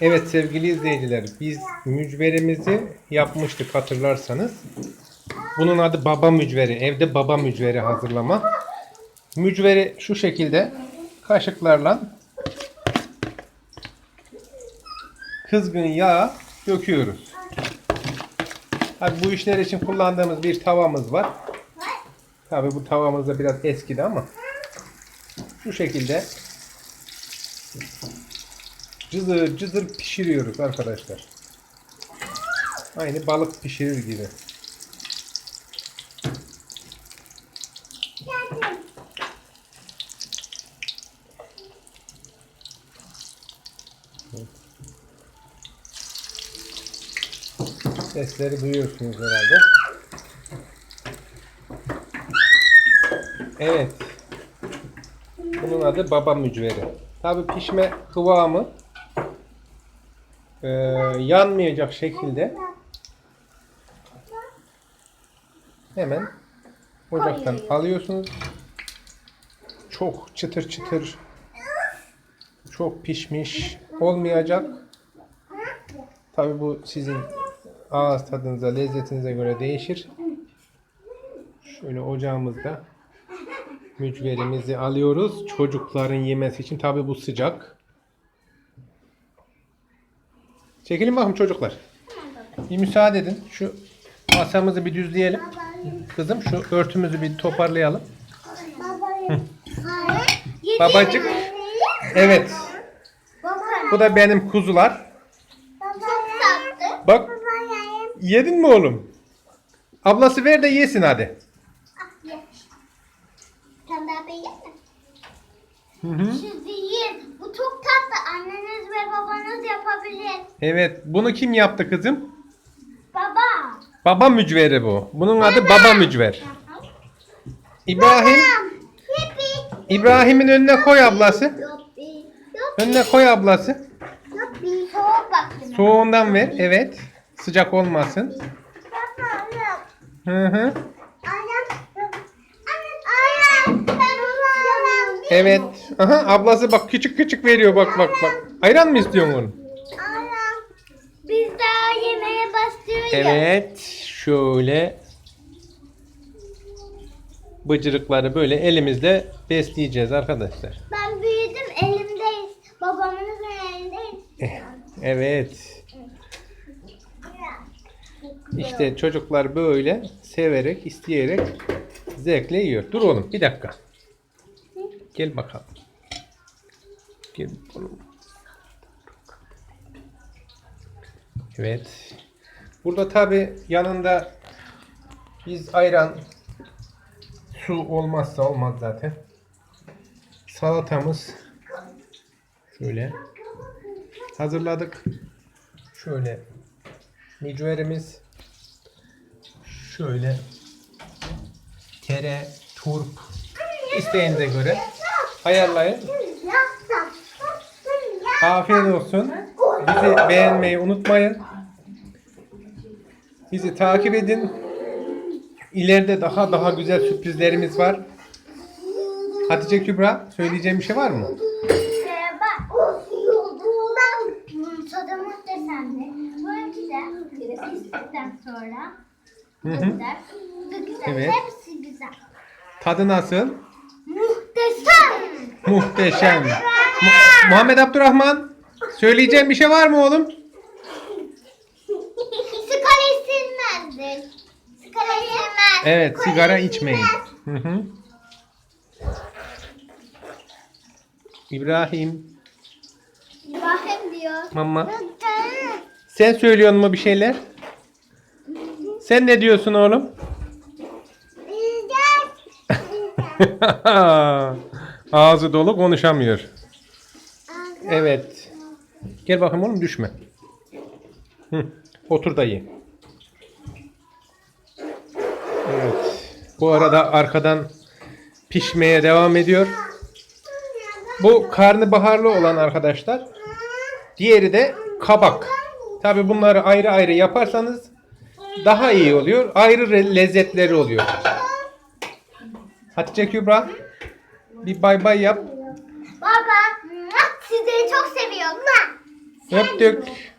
Evet sevgili izleyiciler biz mücverimizi yapmıştık hatırlarsanız. Bunun adı baba mücveri. Evde baba mücveri hazırlama. Mücveri şu şekilde kaşıklarla kızgın yağ döküyoruz. Tabi bu işler için kullandığımız bir tavamız var. Tabi bu tavamız da biraz eskidi ama şu şekilde cızır cızır pişiriyoruz arkadaşlar. Aynı balık pişirir gibi. Sesleri duyuyorsunuz herhalde. Evet. Bunun adı baba mücveri. Tabi pişme kıvamı e, yanmayacak şekilde hemen ocaktan alıyorsunuz. Çok çıtır çıtır çok pişmiş olmayacak. Tabi bu sizin ağız tadınıza, lezzetinize göre değişir. Şöyle ocağımızda mücverimizi alıyoruz. Çocukların yemesi için. Tabi bu sıcak. Çekilin bakın çocuklar. Bir müsaade edin. Şu masamızı bir düzleyelim. Kızım şu örtümüzü bir toparlayalım. Babacık. Evet. Bu da benim kuzular. Bak yedin mi oğlum? Ablası ver de yesin hadi. Sen daha beğendin mi? Hı hı. Bu çok tatlı. Anneniz ve babanız yapabilir. Evet. Bunu kim yaptı kızım? Baba. Baba mücveri bu. Bunun adı baba mücver. İbrahim. İbrahim'in önüne koy ablası. Yuppi. Önüne koy ablası. Soğuk baktım. Soğuğundan ver. Evet. Sıcak olmasın. Hı hı. Evet. Aha ablası bak küçük küçük veriyor bak bak bak. Ayran mı istiyorsun onu? Biz daha yemeğe başlıyoruz. Evet. Şöyle bıcırıkları böyle elimizle besleyeceğiz arkadaşlar. Ben büyüdüm elimdeyiz. Babamın elindeyiz. Evet. İşte çocuklar böyle severek, isteyerek zevkle yiyor. Dur oğlum bir dakika. Gel bakalım. Gel oğlum. Evet. Burada tabi yanında biz ayran su olmazsa olmaz zaten. Salatamız şöyle hazırladık. Şöyle mücverimiz şöyle tere, turp isteğinize göre ayarlayın. Afiyet olsun. Bizi beğenmeyi unutmayın. Bizi takip edin. İleride daha daha güzel sürprizlerimiz var. Hatice Kübra söyleyeceğim bir şey var mı? Sonra Hı hı. güzel. Güzel. Evet. Hepsi güzel. Tadı nasıl? Muhteşem. Muhteşem. Mu- Muhammed Abdurrahman söyleyeceğim bir şey var mı oğlum? Sigara içilmezdir. Sigara içilmez. Evet sigara içmeyin. Hı hı. İbrahim, İbrahim diyor. mama. Sen söylüyor mu bir şeyler? Sen ne diyorsun oğlum? Ağzı dolu konuşamıyor. Evet. Gel bakayım oğlum düşme. Hı. Otur da ye. Evet. Bu arada arkadan pişmeye devam ediyor. Bu karnabaharlı olan arkadaşlar. Diğeri de kabak. Tabi bunları ayrı ayrı yaparsanız daha iyi oluyor. Ayrı lezzetleri oluyor. Hatice Kübra bir bay bay yap. Baba, sizleri çok seviyorum. Öptük.